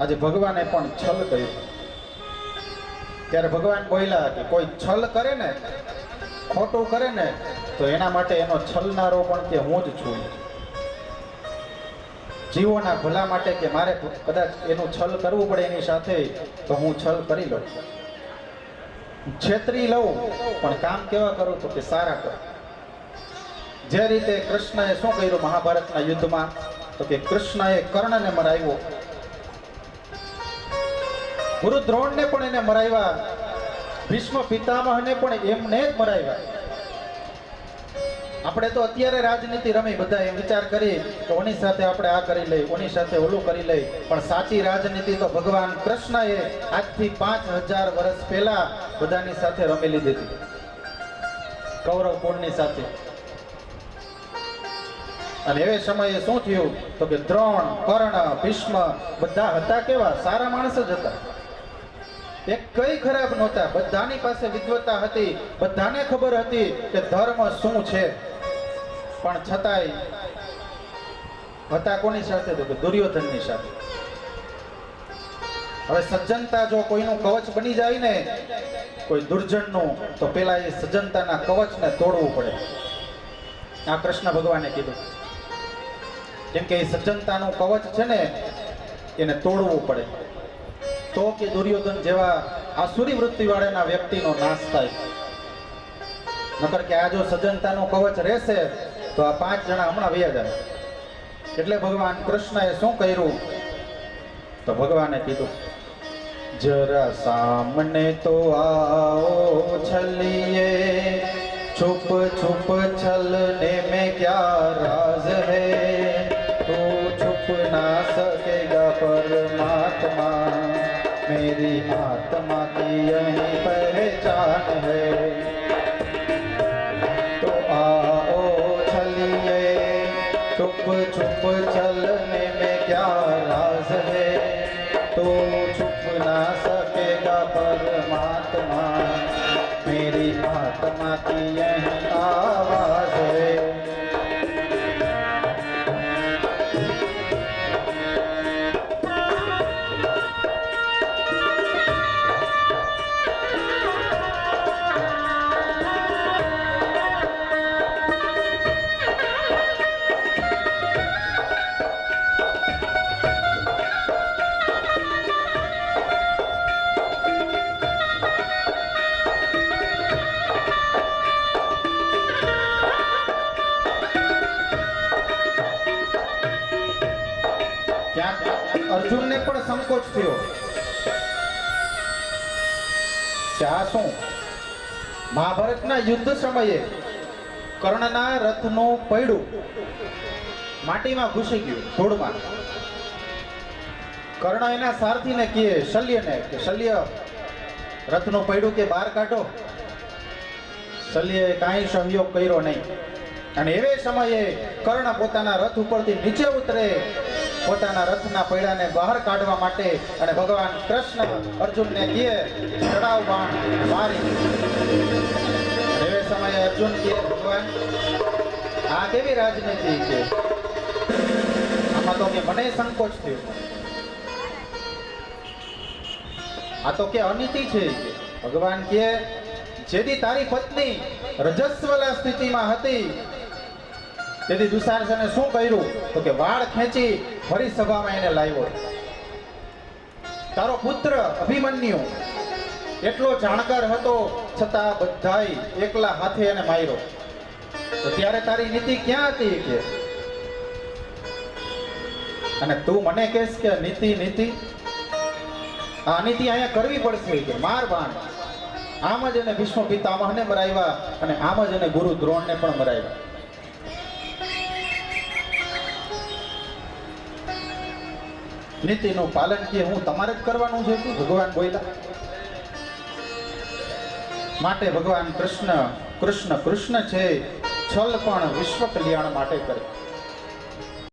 આજે ભગવાને પણ છલ કર્યું ત્યારે ભગવાન બોલ્યા કે કોઈ છલ કરે ને, ખોટું કરે ને, તો એના માટે એનો છલનારો પણ કે હું જ છું. જીવોના ભલા માટે કે મારે કદાચ એનું છલ કરવું પડે એની સાથે, તો હું છલ કરી લઉં. છેતરી લઉં, પણ કામ કેવા કરું તો કે સારા કરું. જે રીતે કૃષ્ણએ શું કર્યું મહાભારતના યુદ્ધમાં? તો કે કૃષ્ણએ કર્ણને મરાવ્યો. ગુરુ દ્રોણને પણ એને મરાવ્યા. ભીષ્મ પિતામહને પણ એમને જ મરાવ્યા. આપણે તો અત્યારે રાજનીતિ રમી બધા એમ વિચાર કરી તો ઓની સાથે આપણે આ કરી લઈ ઓની સાથે ઓલું કરી લઈ પણ સાચી રાજનીતિ તો ભગવાન કૃષ્ણએ આજથી પાંચ હજાર વર્ષ પહેલા બધાની સાથે રમી લીધી હતી કૌરવ કુળની સાથે. અને એવે સમયે શું થયું? તો કે દ્રોણ, કર્ણ, ભીષ્મ બધા હતા કેવા? સારા માણસ જ હતા. એક કઈ ખરાબ નહોતા. બધાની પાસે વિદ્વતા હતી. બધાને ખબર હતી કે ધર્મ શું છે. પણ છતાંય હતા કોની સાથે? તો કે દુર્યોધનની સાથે. હવે સજ્જનતા જો કોઈનું કવચ બની જાય ને, કોઈ દુર્જનનું, તો પેલા એ સજ્જનતાના કવચને તોડવું પડે. આ કૃષ્ણ ભગવાને કીધું. કેમ કે સજ્જનતાનું કવચ છે ને, એને તોડવું પડે. તો કે દુર્યોધન જેવા આસુરી વૃત્તિવાળાના વ્યક્તિનો નાશ થાય. નકર કે આ જો સજ્જનતાનું કવચ રહેશે, તો આ પાંચ જણા હમણાં વયા જાય. એટલે ભગવાન કૃષ્ણએ શું કર્યું? તો ભગવાને કીધું, જરા સામને તો આવો છલીએ, છુપ છુપ છલને મેં ક્યા રાજ હૈ? मेरी आत्मा की यही पहचान है। तो आओ चलिए, चुप छुप चलने में क्या राज है? तो छुप ना सकेगा परमात्मा। मेरी आत्मा की यही અર્જુનને પણ સંકોચ થયો. કે આ શું? મહાભારતના યુદ્ધ સમયે કર્ણના રથનું પૈડું માટીમાં ઘૂસી ગયું, ધૂળમાં. કર્ણ એના સારથીને કહે, શલ્યને, કે, શલ્ય, રથનું પૈડું કે બહાર કાઢો. શલ્યએ કાંઈ સહયોગ કર્યો નહીં. અને એવે સમયે કર્ણ પોતાના રથ ઉપરથી નીચે ઉતરે પોતાના રથના પૈડાને બહાર કાઢવા માટે અને ભગવાન કૃષ્ણ અર્જુનને કહે ચડાવ બાણ મારી. એવે સમયે અર્જુન કહે ભગવાન, આ કેવી રાજનીતિ છે? આમાં તો કે મને સંકોચ થયો. આ તો કે અનીતિ છે. ભગવાન કહે જેથી તારી પત્ની રજસ્વલા સ્થિતિમાં હતી તેથી દુશાસને શું કર્યું? તો કે વાળ ખેંચી ફરી સભામાં એને લાવ્યો. તારો પુત્ર અભિમન્યુ, એટલો જાણકાર હતો છતાં બધાય એકલા હાથે એને માર્યો. તો ત્યારે તારી નીતિ ક્યાં હતી કે? અને તું મને કહેશ કે નીતિ નીતિ, આ નીતિ અહીંયા કરવી પડશે કે માર બાણ આમ જ એને ભીષ્મ પિતામહને મરાવ્યા અને આમ જ એને ગુરુ દ્રોણને પણ મરાવ્યા. નીતિનું પાલન કે હું તમારે જ કરવાનું છે ભગવાન બોલ્યા? માટે ભગવાન કૃષ્ણ કૃષ્ણ કૃષ્ણ છે, છલ પણ વિશ્વ કલ્યાણ માટે કરે.